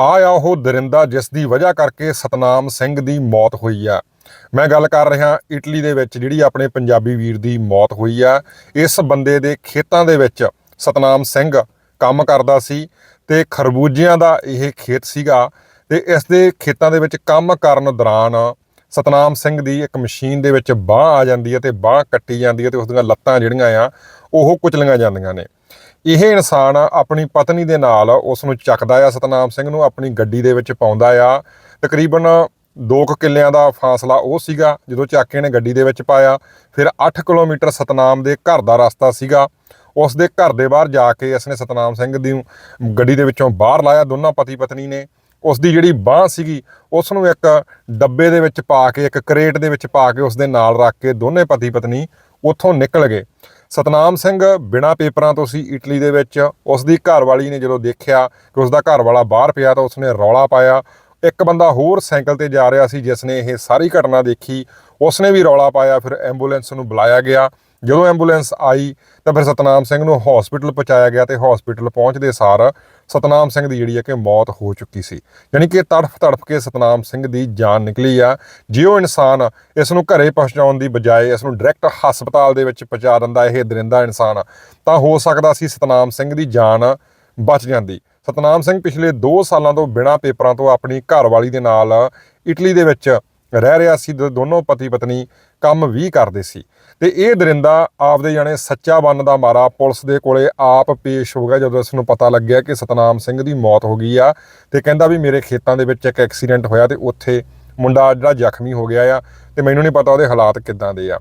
ਆ ਆ ਉਹ ਦਰਿੰਦਾ ਜਿਸ ਦੀ ਵਜ੍ਹਾ ਕਰਕੇ ਸਤਨਾਮ ਸਿੰਘ ਦੀ ਮੌਤ ਹੋਈ ਆ। ਮੈਂ ਗੱਲ ਕਰ ਰਿਹਾ ਇਟਲੀ ਦੇ ਵਿੱਚ ਜਿਹੜੀ ਆਪਣੇ ਪੰਜਾਬੀ ਵੀਰ ਦੀ ਮੌਤ ਹੋਈ ਆ। ਇਸ ਬੰਦੇ ਦੇ ਖੇਤਾਂ ਦੇ ਵਿੱਚ ਸਤਨਾਮ ਸਿੰਘ ਕੰਮ ਕਰਦਾ ਸੀ ਤੇ ਖਰਬੂਜਿਆਂ ਦਾ ਇਹ ਖੇਤ ਸੀਗਾ ਤੇ ਇਸ ਦੇ ਖੇਤਾਂ ਦੇ ਵਿੱਚ ਕੰਮ ਕਰਨ ਦੌਰਾਨ ਸਤਨਾਮ ਸਿੰਘ ਦੀ ਇੱਕ ਮਸ਼ੀਨ ਦੇ ਵਿੱਚ ਬਾਹ ਆ ਜਾਂਦੀ ਹੈ ਤੇ ਬਾਹ ਕੱਟੀ ਜਾਂਦੀ ਹੈ ਤੇ ਉਸ ਦੀਆਂ ਲੱਤਾਂ ਜਿਹੜੀਆਂ ਆ, ਉਹ ਕੁਚਲੀਆਂ ਜਾਂਦੀਆਂ ਨੇ। ਇਹ ਇਨਸਾਨ ਆਪਣੀ ਪਤਨੀ ਦੇ ਨਾਲ ਉਸ ਨੂੰ ਚੱਕਦਾ ਆ, ਸਤਨਾਮ ਸਿੰਘ ਨੂੰ ਆਪਣੀ ਗੱਡੀ ਦੇ ਵਿੱਚ ਪਾਉਂਦਾ ਆ। ਤਕਰੀਬਨ 2 ਕਿੱਲਿਆਂ ਦਾ ਫਾਸਲਾ ਉਹ ਸੀਗਾ, ਜਦੋਂ ਚਾਕੇ ਨੇ ਗੱਡੀ ਦੇ ਵਿੱਚ ਪਾਇਆ। ਫਿਰ 8 ਕਿਲੋਮੀਟਰ ਸਤਨਾਮ ਦੇ ਘਰ ਦਾ ਰਸਤਾ ਸੀਗਾ। ਉਸ ਦੇ ਘਰ ਦੇ ਬਾਹਰ ਜਾ ਕੇ ਇਸਨੇ ਸਤਨਾਮ ਸਿੰਘ ਦੀ ਗੱਡੀ ਦੇ ਵਿੱਚੋਂ ਬਾਹਰ ਲਾਇਆ, ਦੋਨਾਂ ਪਤੀ ਪਤਨੀ ਨੇ। ਉਸ ਦੀ ਜਿਹੜੀ ਬਾਹ ਸੀਗੀ, ਉਸ ਨੂੰ ਇੱਕ ਡੱਬੇ ਦੇ ਵਿੱਚ ਪਾ ਕੇ, ਇੱਕ ਕਰੇਟ ਦੇ ਵਿੱਚ ਪਾ ਕੇ ਉਸ ਦੇ ਨਾਲ ਰੱਖ ਕੇ ਦੋਨੇ ਪਤੀ ਪਤਨੀ ਉੱਥੋਂ ਨਿਕਲ ਗਏ। ਸਤਨਾਮ ਸਿੰਘ ਬਿਨਾਂ ਪੇਪਰਾਂ ਤੋਂ ਸੀ ਇਟਲੀ ਦੇ ਵਿੱਚ। ਉਸ ਦੀ ਘਰਵਾਲੀ ਨੇ ਜਦੋਂ ਦੇਖਿਆ ਕਿ ਉਸ ਦਾ ਘਰਵਾਲਾ ਬਾਹਰ ਪਿਆ ਤਾਂ ਉਸਨੇ ਰੌਲਾ ਪਾਇਆ। ਇੱਕ ਬੰਦਾ ਹੋਰ ਸਾਈਕਲ ਤੇ ਜਾ ਰਿਹਾ ਸੀ ਜਿਸ ਨੇ ਇਹ ਸਾਰੀ ਘਟਨਾ ਦੇਖੀ। ਉਸਨੇ ਵੀ ਰੌਲਾ ਪਾਇਆ, ਫਿਰ ਐਂਬੂਲੈਂਸ ਨੂੰ ਬੁਲਾਇਆ ਗਿਆ। ਜਦੋਂ ਐਂਬੂਲੈਂਸ ਆਈ ਤਾਂ ਫਿਰ ਸਤਨਾਮ ਸਿੰਘ ਨੂੰ ਹਸਪੀਟਲ ਪਹੁੰਚਾਇਆ ਗਿਆ ਤੇ ਹਸਪੀਟਲ ਪਹੁੰਚਦੇ ਸਾਰ ਸਤਨਾਮ ਸਿੰਘ ਦੀ ਜਿਹੜੀ ਹੈ ਕਿ ਮੌਤ ਹੋ ਚੁੱਕੀ ਸੀ। ਯਾਨੀ ਕਿ ਤੜਫ ਤੜਫ ਕੇ ਸਤਨਾਮ ਸਿੰਘ ਦੀ ਜਾਨ ਨਿਕਲੀ ਆ। ਜੇ ਉਹ ਇਨਸਾਨ ਇਸ ਨੂੰ ਘਰੇ ਪਹੁੰਚਾਉਣ ਦੀ ਬਜਾਏ ਇਸ ਨੂੰ ਡਾਇਰੈਕਟ ਹਸਪਤਾਲ ਦੇ ਵਿੱਚ ਪਹੁੰਚਾ ਦਿੰਦਾ ਇਹ ਦਰਿੰਦਾ ਇਨਸਾਨ, ਤਾਂ ਹੋ ਸਕਦਾ ਸੀ ਸਤਨਾਮ ਸਿੰਘ ਦੀ ਜਾਨ ਬਚ ਜਾਂਦੀ। ਸਤਨਾਮ ਸਿੰਘ ਪਿਛਲੇ 2 ਸਾਲਾਂ ਤੋਂ ਬਿਨਾਂ ਪੇਪਰਾਂ ਤੋਂ ਆਪਣੀ ਘਰਵਾਲੀ ਦੇ ਨਾਲ ਇਟਲੀ ਦੇ ਵਿੱਚ ਰਹਿ ਰਿਹਾ ਸੀ, ਦੋ- ਦੋਨੋਂ ਪਤੀ ਪਤਨੀ ਕੰਮ ਵੀ ਕਰਦੇ ਸੀ। ਤੇ ਇਹ ਦਰਿੰਦਾ ਆਪਦੇ ਜਾਣੇ ਸੱਚਾ ਬੰਨ ਦਾ ਮਾਰਾ ਪੁਲਿਸ ਦੇ ਕੋਲੇ ਆਪ ਪੇਸ਼ ਹੋ ਗਿਆ, ਜਦੋਂ ਇਸ ਨੂੰ ਪਤਾ ਲੱਗਿਆ ਕਿ ਸਤਨਾਮ ਸਿੰਘ ਦੀ ਮੌਤ ਹੋ ਗਈ ਆ ਤੇ ਕਹਿੰਦਾ ਵੀ ਮੇਰੇ ਖੇਤਾਂ ਦੇ ਵਿੱਚ ਇੱਕ ਐਕਸੀਡੈਂਟ ਹੋਇਆ ਤੇ ਉੱਥੇ ਮੁੰਡਾ ਜਿਹੜਾ ਜ਼ਖਮੀ ਹੋ ਗਿਆ ਆ ਤੇ ਮੈਨੂੰ ਨਹੀਂ ਪਤਾ ਉਹਦੇ ਹਾਲਾਤ ਕਿੱਦਾਂ ਦੇ ਆ।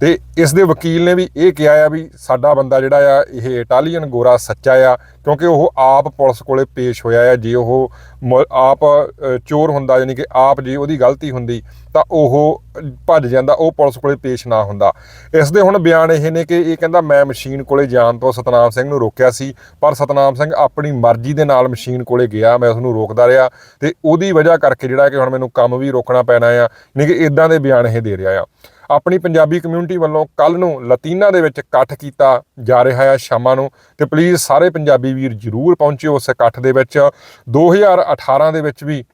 ਤੇ ਇਸ ਦੇ ਵਕੀਲ ਨੇ ਵੀ ਇਹ ਕਿਹਾ ਆ ਵੀ ਸਾਡਾ ਬੰਦਾ ਜਿਹੜਾ ਆ, ਇਹ ਇਟਾਲੀਅਨ ਗੋਰਾ ਸੱਚਾ ਆ, ਕਿਉਂਕਿ ਉਹ ਆਪ ਪੁਲਿਸ ਕੋਲੇ ਪੇਸ਼ ਹੋਇਆ ਆ, ਜੇ ਉਹ ਮ- ਆਪ ਚੋਰ ਹੁੰਦਾ, ਯਾਨੀ ਕਿ ਆਪ ਜੇ ਉਹਦੀ ਗਲਤੀ ਹੁੰਦੀ, ਤਾਂ ਉਹ ਭੱਜ ਜਾਂਦਾ, ਉਹ ਪੁਲਿਸ ਕੋਲੇ ਪੇਸ਼ ਨਾ ਹੁੰਦਾ। ਇਸ ਦੇ ਹੁਣ ਬਿਆਨ ਇਹ ਨੇ ਕਿ ਇਹ ਕਹਿੰਦਾ, ਮੈਂ ਮਸ਼ੀਨ ਕੋਲੇ ਜਾਣ ਤੋਂ ਸਤਨਾਮ ਸਿੰਘ ਨੂੰ ਰੋਕਿਆ ਸੀ, ਪਰ ਸਤਨਾਮ ਸਿੰਘ ਆਪਣੀ ਮਰਜ਼ੀ ਦੇ ਨਾਲ ਮਸ਼ੀਨ ਕੋਲੇ ਗਿਆ, ਮੈਂ ਉਸ ਨੂੰ ਰੋਕਦਾ ਰਿਹਾ ਤੇ ਉਹਦੀ ਵਜ੍ਹਾ ਕਰਕੇ ਜਿਹੜਾ ਕਿ ਹੁਣ ਮੈਨੂੰ ਕੰਮ ਵੀ ਰੋਕਣਾ ਪੈਣਾ ਆ, ਯਾਨੀ ਕਿ ਇਦਾਂ ਦੇ ਬਿਆਨ ਇਹ ਦੇ ਰਿਹਾ ਆ। ਆਪਣੀ ਪੰਜਾਬੀ ਕਮਿਊਨਿਟੀ ਵੱਲੋਂ ਕੱਲ ਨੂੰ ਲਤੀਨਾ ਦੇ ਵਿੱਚ ਇਕੱਠ ਕੀਤਾ ਜਾ ਰਿਹਾ ਹੈ ਸ਼ਾਮਾਂ ਨੂੰ। ਤੇ ਪਲੀਜ਼ ਸਾਰੇ ਪੰਜਾਬੀ ਵੀਰ ਜਰੂਰ ਪਹੁੰਚਿਓ ਉਸ ਇਕੱਠ ਦੇ ਵਿੱਚ। 2018 ਦੇ ਵਿੱਚ ਵੀ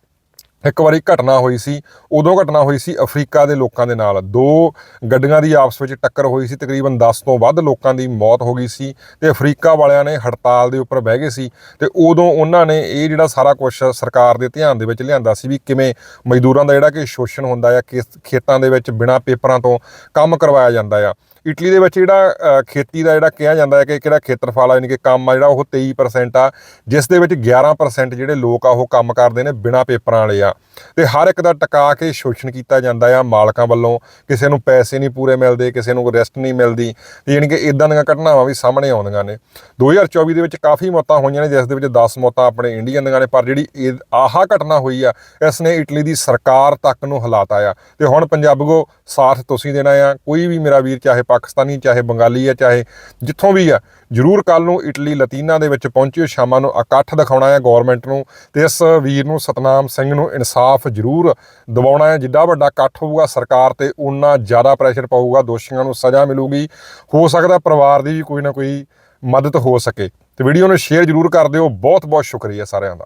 ਇੱਕ ਵਾਰੀ ਘਟਨਾ ਹੋਈ ਸੀ, ਉਦੋਂ ਘਟਨਾ ਹੋਈ ਸੀ ਅਫਰੀਕਾ ਦੇ ਲੋਕਾਂ ਦੇ ਨਾਲ। ਦੋ ਗੱਡੀਆਂ ਦੀ ਆਪਸ ਵਿੱਚ ਟੱਕਰ ਹੋਈ ਸੀ, ਤਕਰੀਬਨ 10 ਤੋਂ ਵੱਧ ਲੋਕਾਂ ਦੀ ਮੌਤ ਹੋ ਗਈ ਸੀ ਤੇ ਅਫਰੀਕਾ ਵਾਲਿਆਂ ਨੇ ਹੜਤਾਲ ਦੇ ਉੱਪਰ ਬਹਿ ਗਏ ਸੀ ਤੇ ਉਦੋਂ ਉਹਨਾਂ ਨੇ ਇਹ ਜਿਹੜਾ ਸਾਰਾ ਕੁਝ ਸਰਕਾਰ ਦੇ ਧਿਆਨ ਦੇ ਵਿੱਚ ਲਿਆਂਦਾ ਸੀ ਵੀ ਕਿਵੇਂ ਮਜ਼ਦੂਰਾਂ ਦਾ ਜਿਹੜਾ ਕਿ ਸ਼ੋਸ਼ਣ ਹੁੰਦਾ ਆ ਕਿਸ ਖੇਤਾਂ ਦੇ ਵਿੱਚ ਬਿਨਾਂ ਪੇਪਰਾਂ ਤੋਂ ਕੰਮ ਕਰਵਾਇਆ ਜਾਂਦਾ ਆ। ਇਟਲੀ ਦੇ ਵਿੱਚ ਜਿਹੜਾ ਖੇਤੀ ਦਾ ਜਿਹੜਾ ਕਿਹਾ ਜਾਂਦਾ ਹੈ ਕਿ ਕਿਹੜਾ ਖੇਤਰਫਲ ਆ, ਯਾਨੀ ਕਿ ਕੰਮ ਆ ਜਿਹੜਾ ਉਹ 23% ਆ, ਜਿਸ ਦੇ ਵਿੱਚ 11% ਜਿਹੜੇ ਲੋਕ ਆ ਉਹ ਕੰਮ ਕਰਦੇ ਨੇ ਬਿਨਾਂ ਪੇਪਰਾਂ ਵਾਲੇ ਆ। ਤੇ ਹਰ ਇੱਕ ਦਾ ਟਕਾ ਕੇ ਸ਼ੋਸ਼ਣ ਕੀਤਾ ਜਾਂਦਾ ਆ ਮਾਲਕਾਂ ਵੱਲੋਂ, ਕਿਸੇ ਨੂੰ ਪੈਸੇ ਨਹੀਂ ਪੂਰੇ ਮਿਲਦੇ, ਕਿਸੇ ਨੂੰ ਰੈਸਟ ਨਹੀਂ ਮਿਲਦੀ ਤੇ ਯਾਨੀ ਕਿ ਇਦਾਂ ਦੀਆਂ ਘਟਨਾਵਾਂ ਵੀ ਸਾਹਮਣੇ ਆਉਂਦੀਆਂ ਨੇ। 2024 ਦੇ ਵਿੱਚ ਕਾਫੀ ਮੌਤਾਂ ਹੋਈਆਂ ਨੇ, ਜਿਸ ਦੇ ਵਿੱਚ 10 ਮੌਤਾਂ ਆਪਣੇ ਇੰਡੀਅਨ ਦੀਆਂ ਨੇ, ਪਰ ਜਿਹੜੀ ਇਹ ਆਹ ਘਟਨਾ ਹੋਈ ਆ, ਇਸ ਨੇ ਇਟਲੀ ਦੀ ਸਰਕਾਰ ਤੱਕ ਨੂੰ ਹਿਲਾਤਾ ਆ। ਤੇ ਹੁਣ ਪੰਜਾਬੀਓ ਸਾਥ ਤੁਸੀਂ ਦੇਣਾ ਆ, ਕੋਈ ਵੀ ਮੇਰਾ ਵੀਰ ਚਾਹੇ ਪਾਕਿਸਤਾਨੀ, ਚਾਹੇ ਬੰਗਾਲੀ ਆ ਚਾਹੇ ਜਿੱਥੋਂ ਵੀ ਆ ਜਰੂਰ ਕੱਲ ਨੂੰ ਇਟਲੀ ਲਤੀਨਾ ਦੇ ਵਿੱਚ ਪਹੁੰਚਿਓ, ਸ਼ਾਮਾਂ ਨੂੰ ਇਕੱਠ ਦਿਖਾਉਣਾ ਹੈ ਗਵਰਨਮੈਂਟ ਨੂੰ ਤੇ ਇਸ ਵੀਰ ਨੂੰ, ਸਤਨਾਮ ਸਿੰਘ ਨੂੰ ਇਨਸਾਫ ਜਰੂਰ ਦਿਵਾਉਣਾ ਹੈ। ਜਿੱਡਾ ਵੱਡਾ ਇਕੱਠ ਹੋਊਗਾ ਸਰਕਾਰ ਤੇ ਉਨਾ ਜ਼ਿਆਦਾ ਪ੍ਰੈਸ਼ਰ ਪਾਊਗਾ, ਦੋਸ਼ੀਆਂ ਨੂੰ ਸਜ਼ਾ ਮਿਲੂਗੀ। ਹੋ ਸਕਦਾ ਪਰਿਵਾਰ ਦੀ ਵੀ ਕੋਈ ਨਾ ਕੋਈ ਮਦਦ ਹੋ ਸਕੇ। ਤੇ ਵੀਡੀਓ ਨੂੰ ਸ਼ੇਅਰ ਜਰੂਰ ਕਰ ਦਿਓ। ਬਹੁਤ ਬਹੁਤ ਸ਼ੁਕਰੀਆ ਸਾਰਿਆਂ ਦਾ।